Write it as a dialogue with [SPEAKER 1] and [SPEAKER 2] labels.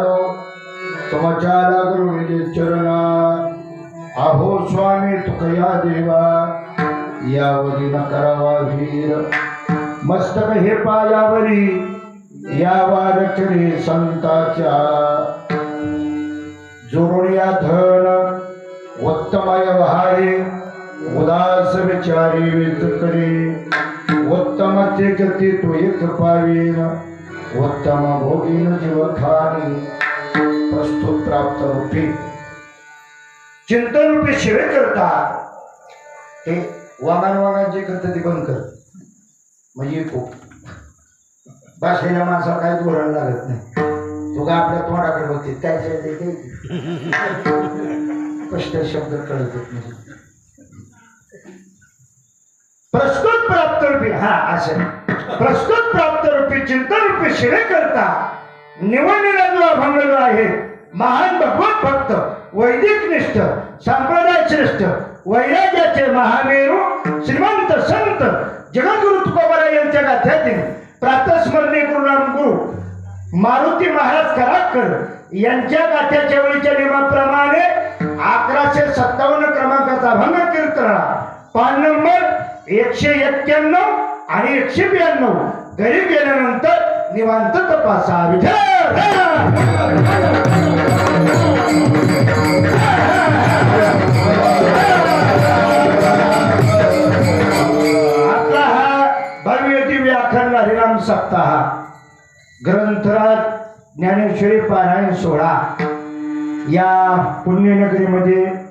[SPEAKER 1] माझे तुमच्या लागलो चरणा। आहो स्वामी तुकया देवा। यावरी न करावा वीर। मस्तक हे पायावरी या रचने संताच्या। जोडूया धन उत्तमय व्हारे उदास विचारी वेत करे उत्तम ते गती तो एक पावीन। उत्तम भोगीन जीवधारी प्रस्तुत प्राप्त रूपी चिंतन रूपी शिवे करता ते वामान वामान जे करतं ते बंद कर म्हणजे खूप. भाषेच्या माणसाला काही बोलायला लागत नाही. तुगा आपल्या तोंडाकडे होते काय ते. स्पष्ट शब्द कळत नाही. प्रस्तुत प्राप्त रूपी हा असं. प्रस्तुत प्राप्त रूपी चिंतन रूपी शिरे करता निवडलेला जो अभंग जो आहे. महान भगवत भक्त वैदिक निष्ठ संप्रदाय श्रेष्ठ वैराग्याचे महामेरू श्रीमंत संत जगद्गुरु तुकोबारा यांच्या गाथ्यातील प्रातस्मरणीय गुरुनाम गुरु मारुती महाराज कराडकर यांच्या गाथ्याच्या वेळीच्या नियमाप्रमाणे अकराशे सत्तावन्न क्रमांकाचा अभंग कीर्तना पान नंबर एकशे एक्क्याण्णव आणि एकशे ब्याण्णव. घरी गेल्यानंतर निवांत तपासा. विठ्ठल! आपला हा भव्य दिव्य अखंड सप्ताह. ग्रंथराज ज्ञानेश्वरी पारायण सोहळा. या पुण्यनगरीमध्ये